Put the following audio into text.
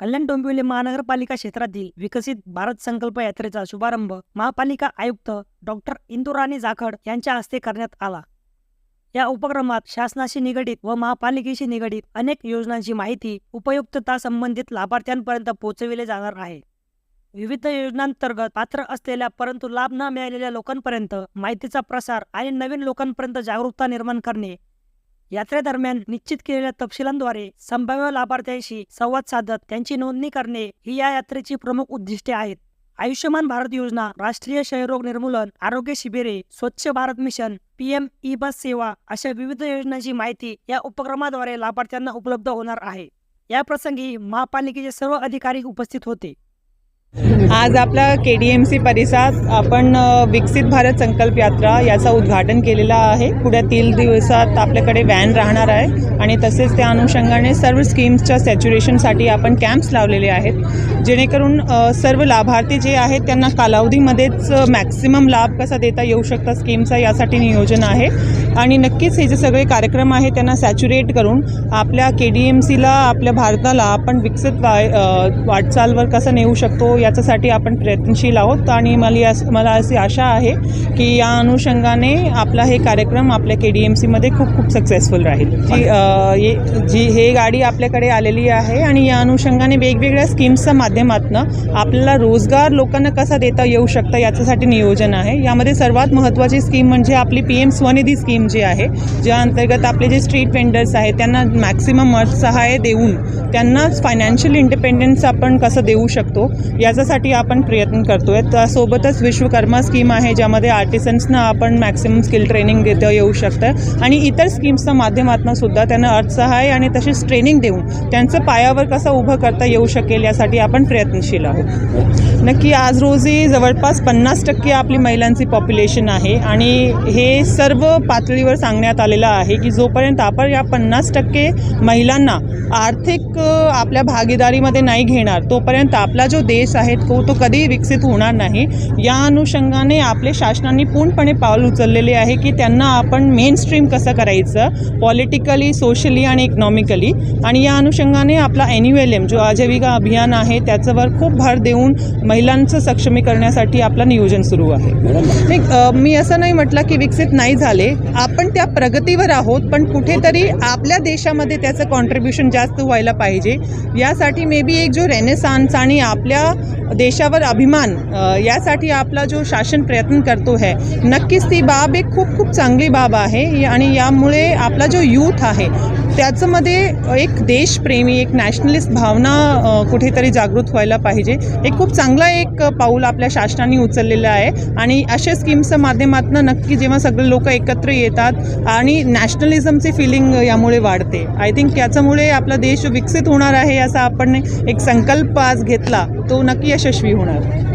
कल्याण डोंबिवली महानगरपालिका क्षेत्रातील विकसित भारत संकल्प यात्रेचा शुभारंभ महापालिका आयुक्त डॉक्टर इंदुराणी जाखड यांच्या हस्ते करण्यात आला. या उपक्रमात शासनाशी निगडीत व महापालिकेशी निगडीत अनेक योजनांची माहिती उपयुक्तता संबंधित लाभार्थ्यांपर्यंत पोहोचविले जाणार आहे. विविध योजनांतर्गत पात्र असलेल्या परंतु लाभ न मिळालेल्या लोकांपर्यंत माहितीचा प्रसार आणि नवीन लोकांपर्यंत जागरूकता निर्माण करणे यात्रेदरम्यान निश्चित केलेल्या तपशिलांद्वारे संभाव्य लाभार्थ्यांशी संवाद साधत त्यांची नोंदणी करणे ही या यात्रेची प्रमुख उद्दिष्टे आहेत. आयुष्यमान भारत योजना राष्ट्रीय क्षयरोग निर्मूलन आरोग्य शिबिरे Swachh Bharat mission PM E bus Sewa अशा विविध योजनांची माहिती या उपक्रमाद्वारे लाभार्थ्यांना उपलब्ध होणार आहे. या प्रसंगी महापालिकेचे सर्व अधिकारी उपस्थित होते. आज आपला के डी एम सी परिसरात आपण विकसित भारत संकल्प यात्रा याचं उद्घाटन केलेलं आहे. पुढ्या तीन दिवसात आपल्याकडे व्हॅन राहणार आहे आणि तसेच त्या अनुषंगाने सर्व स्कीम्सच्या सॅच्युरेशनसाठी आपण कॅम्प्स लावलेले आहेत. जेणेकरून सर्व लाभार्थी जे आहेत त्यांना कालावधीमध्येच मॅक्सिमम लाभ कसा देता येऊ शकता स्कीमचा यासाठी नियोजन आहे. आणि नक्कीच हे जे सगळे कार्यक्रम आहेत त्यांना सॅच्युरेट करून आपल्या के डी एम सीला आपल्या भारताला आपण विकसित वा वाटचालवर कसं नेऊ शकतो याच्यासाठी आपण प्रयत्नशील आहोत. आणि मला मला अशी आशा आहे की या अनुषंगाने आपला हे कार्यक्रम आपल्या के डी एम सीमध्ये खूप खूप सक्सेसफुल राहील. जी ये- जी हे गाडी आपल्याकडे आलेली आहे आणि या अनुषंगाने वेगवेगळ्या स्कीम्सच्या माध्यमातून आपल्याला रोजगार लोकांना कसा देता येऊ शकतं याच्यासाठी नियोजन आहे. यामध्ये सर्वात महत्त्वाची स्कीम म्हणजे आपली पी एम स्वनिधी स्कीम जी आहे ज्या अंतर्गत आपले जे स्ट्रीट वेंडर्स आहेत त्यांना मॅक्सिमम अर्थसहाय्य देऊन त्यांना फायनान्शियल इंडिपेंडन्स आपण कसं देऊ शकतो याच्यासाठी आपण प्रयत्न करतो आहे त्यासोबतच विश्वकर्मा स्कीम आहे ज्यामध्ये आर्टिसन्सना आपण मॅक्सिमम स्किल ट्रेनिंग देता येऊ शकतं. आणि इतर स्कीम्सच्या माध्यमातून सुद्धा त्यांना अर्थसहाय्य आणि तसेच ट्रेनिंग देऊन त्यांचं पायावर कसं उभं करता येऊ शकेल यासाठी आपण प्रयत्नशील आहोत. नक्की आज रोजी जवळपास पन्नास टक्के आपली महिलांची पॉप्युलेशन आहे. आणि हे सर्व पातळीवर सांगण्यात आलेलं आहे की जोपर्यंत आपण या पन्नास टक्के महिलांना आर्थिक आपल्या भागीदारीमध्ये नाही घेणार तोपर्यंत आपला जो देश आहे तो तो कधीही विकसित होणार नाही. या अनुषंगाने आपले शासनाने पूर्णपणे पाऊल उचललेले आहे की त्यांना आपण मेन स्ट्रीम कसं करायचं? पॉलिटिकली सोशली आणि इकॉनॉमिकली आणि या अनुषंगाने आपला एम जो आजीविका अभियान आहे त्याच्यावर खूप भर देऊन महिलांचं सक्षमीकरणासाठी आपलं नियोजन सुरू आहे. नाही मी असं नाही म्हटलं की विकसित नाही झाले. आपण त्या प्रगतीवर आहोत पण कुठेतरी आपल्या देशामध्ये त्याचं कॉन्ट्रीब्युशन जास्त व्हायला पाहिजे. यासाठी मे बी एक जो रेनेसान्स आणि आपल्या देशावर अभिमान यासाठी आपला जो शासन प्रयत्न करतो आहे नक्कीच ती बाब एक खूप खूप चांगली बाब आहे. आणि यामुळे आपला जो यूथ आहे त्याच्यामध्ये एक देशप्रेमी एक नॅशनलिस्ट भावना कुठेतरी जागृत व्हायला पाहिजे. एक खूप चांगला एक पाऊल आपल्या शासनाने उचललेलं आहे आणि अशा स्कीम्सच्या माध्यमातून नक्की जेव्हा सगळे लोक एकत्र येतात आणि नॅशनलिझमची फिलिंग यामुळे वाढते. आय थिंक याच्यामुळे आपला देश विकसित होणार आहे असा आपण एक संकल्प आज घेतला. तो नक्की यशस्वी होणार.